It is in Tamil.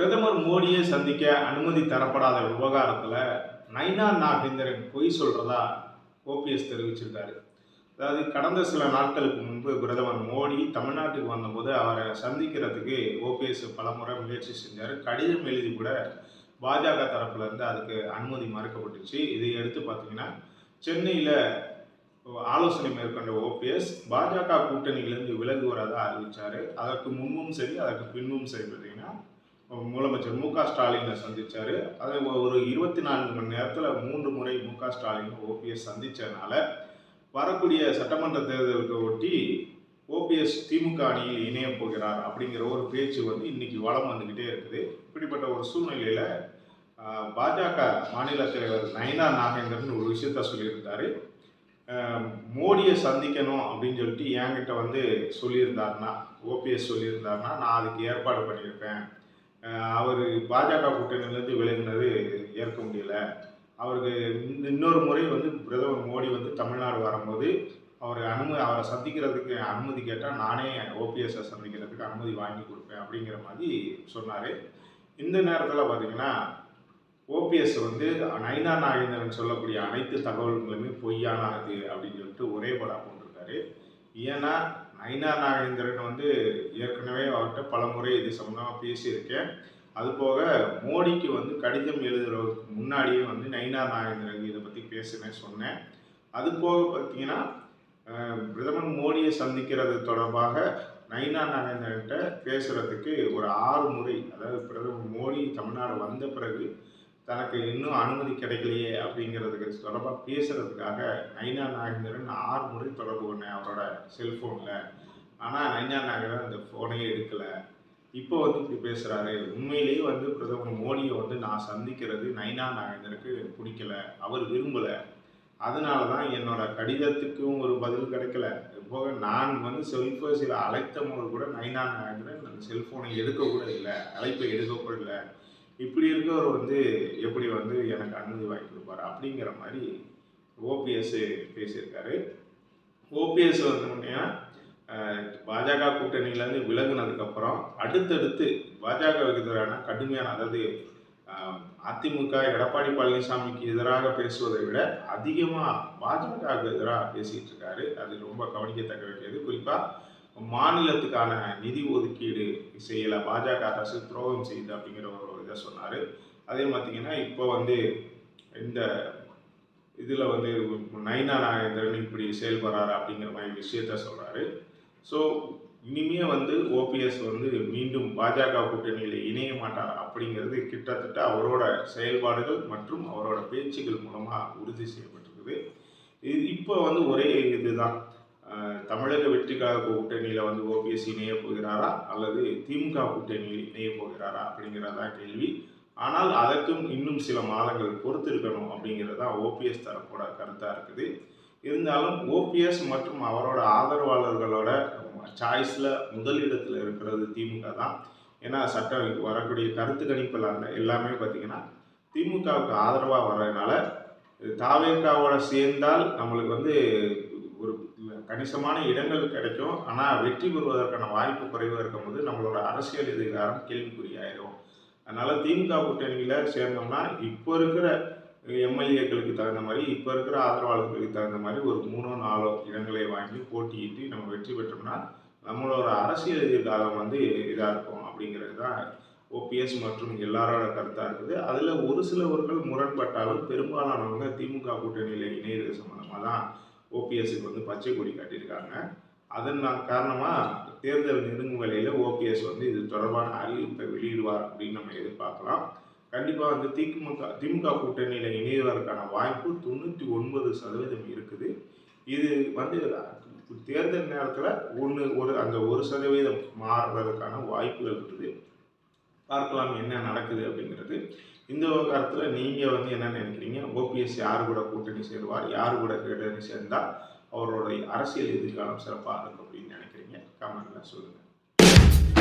பிரதமர் மோடியை சந்திக்க அனுமதி தரப்படாத விவகாரத்தில் நைனா நாகேந்திரன் பொய் சொல்கிறதா ஓபிஎஸ் தெரிவிச்சிருக்காரு. அதாவது கடந்த சில நாட்களுக்கு முன்பு பிரதமர் மோடி தமிழ்நாட்டுக்கு வந்தபோது அவரை சந்திக்கிறதுக்கு ஓபிஎஸ் பலமுறை முயற்சி செஞ்சார். கடிதம் எழுதி கூட பாஜக தரப்புலேருந்து அதுக்கு அனுமதி மறுக்கப்பட்டுச்சு. இதை எடுத்து பார்த்தீங்கன்னா சென்னையில் ஆலோசனை மேற்கொண்ட ஓபிஎஸ் பாஜக கூட்டணியிலிருந்து விலகுவதாக அறிவித்தார் அதற்கு முன்பும் சரி அதற்கு பின்பும் சரி பார்த்தீங்கன்னா முதலமைச்சர் மு க ஸ்டாலினை சந்தித்தார் அதை ஒரு இருபத்தி நான்கு மணி நேரத்தில் மூன்று முறை மு க ஸ்டாலின் ஓபிஎஸ் சந்தித்ததுனால வரக்கூடிய சட்டமன்ற தேர்தலுக்கு ஒட்டி ஓபிஎஸ் திமுக அணியில் இணைய போகிறார் அப்படிங்கிற ஒரு பேச்சு வந்து இன்னைக்கு வளம் வந்துக்கிட்டே இருக்குது. இப்படிப்பட்ட ஒரு சூழ்நிலையில் பாஜக மாநில தலைவர் நயனா நாகேந்திரன் ஒரு விஷயத்த சொல்லியிருந்தாரு. மோடியை சந்திக்கணும் அப்படின்னு சொல்லிட்டு என்கிட்ட வந்து சொல்லியிருந்தாருன்னா ஓபிஎஸ் சொல்லியிருந்தாருன்னா நான் அதுக்கு ஏற்பாடு பண்ணியிருப்பேன். அவர் பாஜக கூட்டணியிலேருந்து விலகினது ஏற்க முடியல. அவருக்கு இன்னொரு முறை வந்து பிரதமர் மோடி வந்து தமிழ்நாடு வரும்போது அவர் அனுமதி அவரை சந்திக்கிறதுக்கு அனுமதி கேட்டால் நானே ஓபிஎஸ்ஸை சந்திக்கிறதுக்கு அனுமதி வாங்கி கொடுப்பேன் அப்படிங்கிற மாதிரி சொன்னார். இந்த நேரத்தில் பார்த்தீங்கன்னா ஓபிஎஸ் வந்து நைனா நாகேந்திரன் சொல்லக்கூடிய அனைத்து தகவல்களுமே பொய்யானது அப்படின்னு சொல்லிட்டு ஒரே படம் போட்டிருக்காரு. ஏன்னா நைனா நாகேந்திரன் வந்து ஏற்கனவே அவர்கிட்ட பல முறை இது சம்மந்தமாக பேசியிருக்கேன். அது போக மோடிக்கு வந்து கடிதம் எழுதுறதுக்கு முன்னாடியே வந்து நைனா நாகேந்திரன் இதை பற்றி பேசினேன் சொன்னேன். அது போக பார்த்தீங்கன்னா பிரதமர் மோடியை சந்திக்கிறது தொடர்பாக நைனா நாகேந்திரன்கிட்ட பேசுகிறதுக்கு ஒரு ஆறு முறை அதாவது பிரதமர் மோடி தமிழ்நாடு வந்த பிறகு தனக்கு இன்னும் அனுமதி கிடைக்கலையே அப்படிங்கிறதுக்கு தொடர்பாக பேசுறதுக்காக நைனா நாகேந்திரன் ஆறு முறை தொடர்பு பண்ணேன் அவரோட செல்ஃபோனில் ஆனால் நைனா நாகேந்திரன் அந்த ஃபோனையே எடுக்கலை. இப்போ வந்து இப்படி பேசுகிறாரு உண்மையிலேயே வந்து பிரதமர் மோடியை வந்து நான் சந்திக்கிறது நைனா நாகேந்திரனுக்கு பிடிக்கல. அவர் விரும்பலை. அதனால தான் என்னோட கடிதத்துக்கும் ஒரு பதில் கிடைக்கல. போக நான் வந்து செல்பேசியில் அழைத்த போது கூட நைனா நாகேந்திரன் அந்த செல்ஃபோனை எடுக்கக்கூட இல்லை. அழைப்பை எடுக்கக்கூட இல்லை. இப்படி இருக்கவர் வந்து எப்படி வந்து எனக்கு அனுமதி வாங்கி கொடுப்பார் அப்படிங்கிற மாதிரி ஓபிஎஸ் பேசியிருக்காரு. ஓபிஎஸ் வந்து பாஜக கூட்டணியிலேருந்து விலகுனதுக்கப்புறம் அடுத்தடுத்து பாஜகவுக்கு எதிரான கடுமையான அதாவது அதிமுக எடப்பாடி பழனிசாமிக்கு எதிராக பேசுவதை விட அதிகமாக பாஜகவுக்கு எதிராக பேசிகிட்டு இருக்காரு. அது ரொம்ப கவனிக்கத்தக்க வேண்டியது குறிப்பாக மாநிலத்துக்கான நிதி ஒதுக்கீடு செய்யலை. பாஜக அரசு துரோகம் செய்யுது அப்படிங்கிற ஒரு இதை சொன்னார். அதே பார்த்தீங்கன்னா இப்போ வந்து இந்த இதில் வந்து நைனா நாகேந்திரன் இப்படி செயல்படுறாரு அப்படிங்கிற மாதிரி விஷயத்த சொல்கிறாரு ஸோ இனிமே வந்து ஓபிஎஸ் வந்து மீண்டும் பாஜக கூட்டணியில் இணைய மாட்டார் அப்படிங்கிறது கிட்டத்தட்ட அவரோட செயல்பாடுகள் மற்றும் அவரோட பேச்சுகள் மூலமாக உறுதி செய்யப்பட்டிருக்குது. இது இப்போ வந்து ஒரே இதுதான். தமிழக வெற்றிக்காக கூட்டணியில் வந்து ஓபிஎஸ் இணைய போகிறாரா அல்லது திமுக கூட்டணியில் இணைய போகிறாரா அப்படிங்கிறதா கேள்வி. ஆனால் அதற்கும் இன்னும் சில மாதங்கள் பொறுத்திருக்கணும் அப்படிங்கிறது தான் ஓபிஎஸ் தரப்போட கருத்தாக இருக்குது. இருந்தாலும் ஓபிஎஸ் மற்றும் அவரோட ஆதரவாளர்களோட சாய்ஸில் முதலிடத்தில் இருக்கிறது திமுக தான். ஏன்னா சட்டம் வரக்கூடிய கருத்து கணிப்பில் அந்த எல்லாமே பார்த்தீங்கன்னா திமுகவுக்கு ஆதரவாக வர்றதுனால தாவேக்காவோட சேர்ந்தால் நம்மளுக்கு வந்து ஒரு கணிசமான இடங்கள் கிடைக்கும். ஆனால் வெற்றி பெறுவதற்கான வாய்ப்பு குறைவாக இருக்கும்போது நம்மளோட அரசியல் எதிர்காரம் கேள்விக்குறியாயிரும். அதனால் திமுக கூட்டணியில் சேர்ந்தோம்னா இப்போ இருக்கிற எம்எல்ஏக்களுக்கு தகுந்த மாதிரி இப்போ இருக்கிற ஆதரவாளர்களுக்கு தகுந்த மாதிரி ஒரு மூணோ நாலோ இடங்களை வாங்கி போட்டியிட்டு நம்ம வெற்றி பெற்றோம்னா நம்மளோட அரசியல் எதிர்காலம் வந்து இதாக இருக்கும் அப்படிங்கிறது தான் ஓபிஎஸ் மற்றும் எல்லாரோட கருத்தாக இருக்குது. அதில் ஒரு சிலவர்கள் முரண்பட்டாலும் பெரும்பாலானவங்க திமுக கூட்டணியில் இணையது சம்மந்தமாக தான் ஓபிஎஸ்க்கு வந்து பச்சை கொடி காட்டியிருக்காங்க. அதன் காரணமாக தேர்தல் நெருங்கும் வேளையில் ஓபிஎஸ் வந்து இது தொடர்பான அறிவிப்பை வெளியிடுவார் அப்படின்னு நம்ம எதிர்பார்க்கலாம். கண்டிப்பாக வந்து திமுக திமுக கூட்டணியில் இணைவதற்கான வாய்ப்பு தொண்ணூற்றி ஒன்பது சதவீதம் இருக்குது. இது வந்து தேர்தல் நேரத்தில் ஒன்று ஒரு அந்த ஒரு சதவீதம் மாறுறதுக்கான வாய்ப்புகள் இருக்குது. பார்க்கலாம் என்ன நடக்குது அப்படிங்கிறது. இந்த விவகாரத்தில் நீங்கள் வந்து என்ன நினைக்கிறீங்க? ஓபிஎஸ் யார் கூட கூட்டணி சேருவார் யார் கூட கூட்டணி சேர்ந்தால் அவருடைய அரசியல் எதிர்காலம் சிறப்பாக இருக்கும் அப்படின்னு நினைக்கிறீங்க? கமெண்ட்டில் சொல்லுங்கள்